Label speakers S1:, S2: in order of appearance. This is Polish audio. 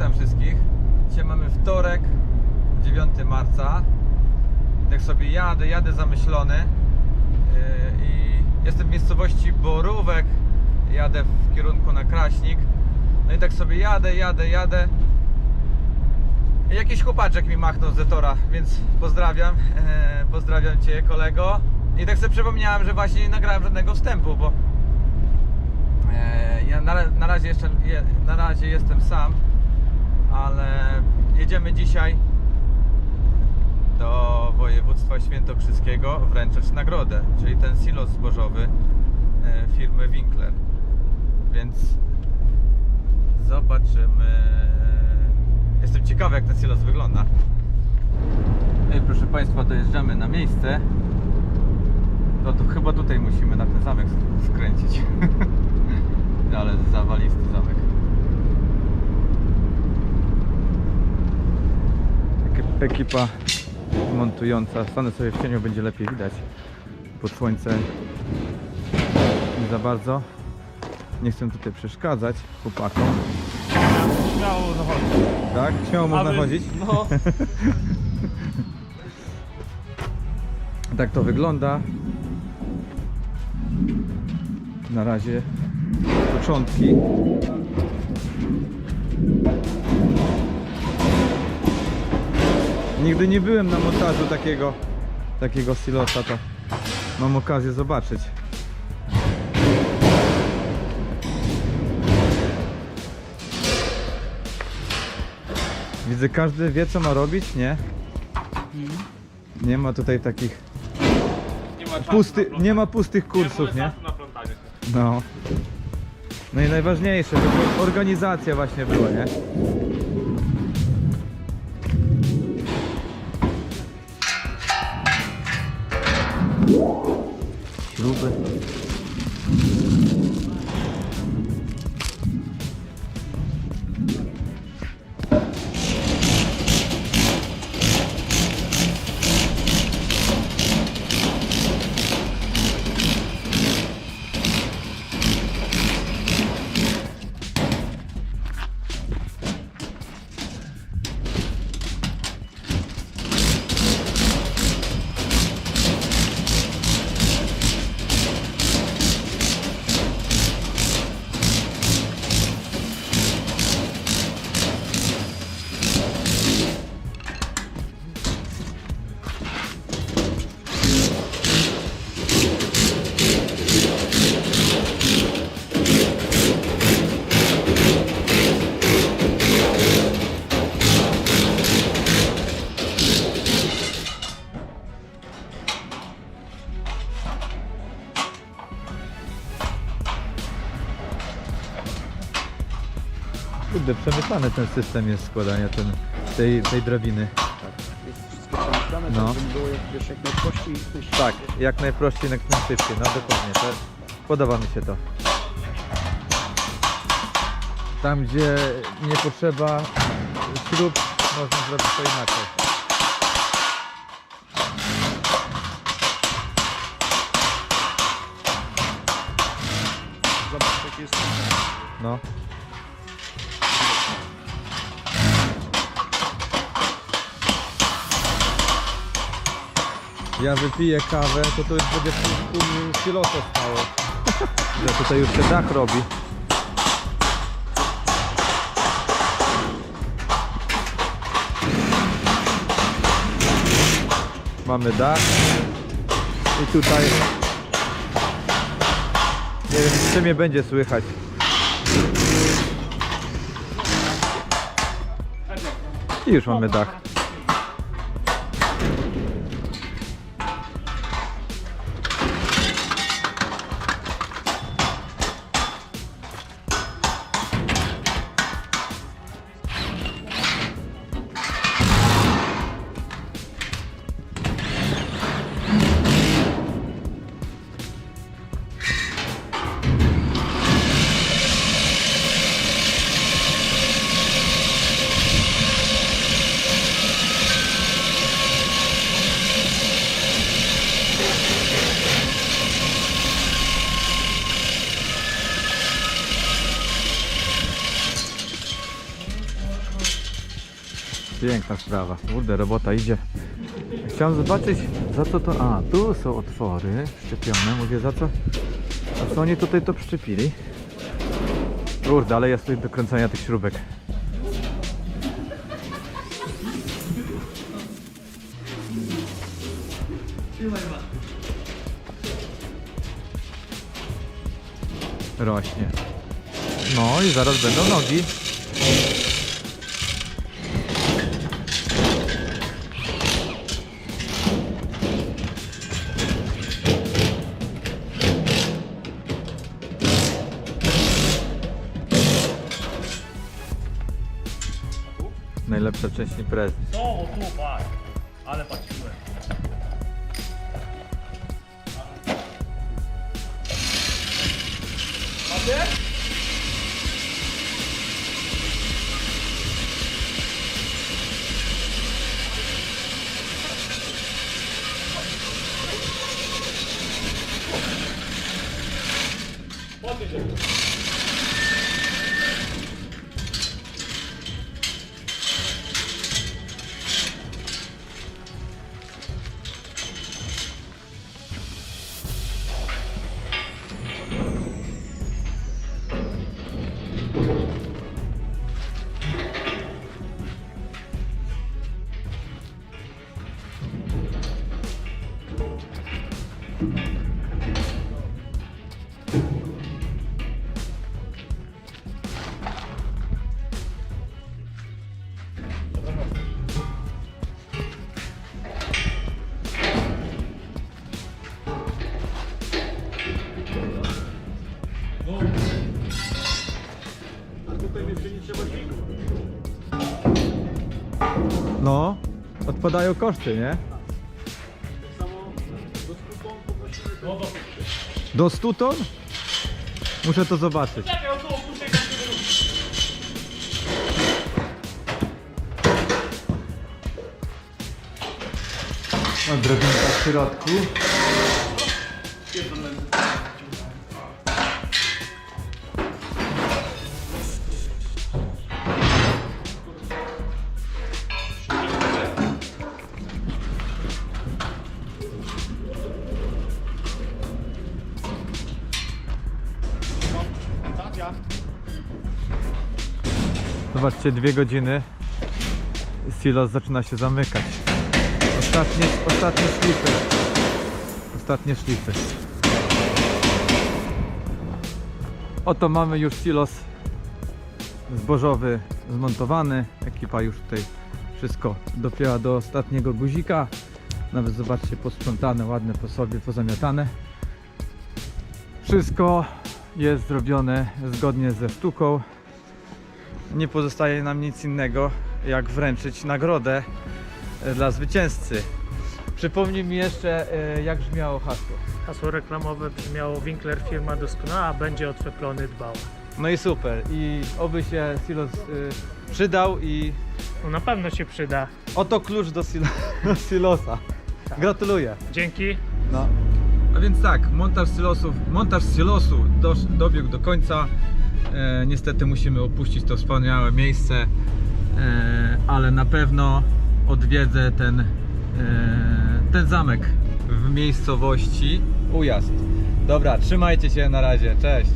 S1: witam wszystkich. Dzisiaj mamy wtorek, 9 marca. Tak sobie jadę, jadę zamyślony yy, i jestem w miejscowości Borówek. Jadę w kierunku na Kraśnik. No i tak sobie jadę, jadę, jadę. I jakiś chłopaczek mi machnął z Zetora, więc pozdrawiam. E, pozdrawiam Cię, kolego. I tak sobie przypomniałem, że właśnie nie nagrałem żadnego wstępu, bo e, ja na, na, razie jeszcze, je, na razie jestem sam, ale jedziemy dzisiaj do województwa świętokrzyskiego wręczać nagrodę, czyli ten silos zbożowy e, firmy Winkler. Więc zobaczymy. Jestem ciekawy, jak ten silos wygląda. I proszę Państwa, dojeżdżamy na miejsce. No to chyba tutaj musimy na ten zamek sk- skręcić. Ale zawalisty zamek. Ekipa montująca. Stanę sobie w cieniu, będzie lepiej widać. Pod słońce nie za bardzo. Nie chcę tutaj przeszkadzać chłopakom.
S2: Śmiało zachodzić.
S1: Tak? Śmiało można
S2: Aby-
S1: chodzić?
S2: No.
S1: Tak to wygląda. Na razie początki. Nigdy nie byłem na montażu takiego takiego silosa, to mam okazję zobaczyć. Widzę, każdy wie co ma robić, nie? Nie ma tutaj takich
S2: Nie ma czasu
S1: pusty,
S2: plątanie.
S1: nie ma pustych kursów, nie?
S2: czasu na plątanie się.
S1: No. No i najważniejsze, żeby organizacja właśnie była, nie? Gruppe. Kurde, przemyślany ten system jest składania ten, tej, tej drabiny.
S3: jest wszystko przemyślane,
S1: No.
S3: żeby było jak, wiesz, jak najprościej i najszybciej.
S1: Tak, jak najprościej, jak najszybciej. No dokładnie, to podoba mi się to. Tam, gdzie nie potrzeba śrub, można zrobić to inaczej.
S3: Zobacz, jak jest
S1: No. Ja wypiję kawę, to to już będzie pół, pół stało. Że tutaj już się dach robi. Mamy dach. I tutaj... Nie wiem, czy mnie będzie słychać. I już mamy dach. Piękna sprawa. Kurde, robota idzie. Chciałem zobaczyć, za co to... A, tu są otwory szczepione. Mówię, za co... A co oni tutaj to przyczepili? Kurde, ale jest tu do kręcenia tych śrubek. Rośnie. No i zaraz będą nogi. Najlepsza część imprezy.
S2: No, o tu, patrz. Ale patrzyłem.
S1: No, odpadają koszty, nie? Do 100 ton? Muszę to zobaczyć. No, drobinka w środku. Zobaczcie, dwie godziny. Silos zaczyna się zamykać. Ostatnie, ostatnie szlify. Ostatnie szlify. Oto mamy już silos zbożowy zmontowany. Ekipa już tutaj wszystko dopięła do ostatniego guzika. Nawet zobaczcie, posprzątane, ładne po sobie, pozamiatane. Wszystko jest zrobione zgodnie ze sztuką. Nie pozostaje nam nic innego, jak wręczyć nagrodę e, dla zwycięzcy. Przypomnij mi jeszcze, e, jak brzmiało hasło.
S2: Hasło reklamowe brzmiało Winkler firma doskonała, będzie o twe plony dbała.
S1: No i super. I oby się Silos y, przydał i
S2: No na pewno się przyda.
S1: oto klucz do, do Silosa. Gratuluję.
S2: Dzięki.
S1: No. A więc tak, montaż silosów, montaż silosu dosz, dobiegł do końca. E, niestety musimy opuścić to wspaniałe miejsce, e, ale na pewno odwiedzę ten, e, ten zamek w miejscowości Ujazd. Dobra, trzymajcie się na razie, cześć.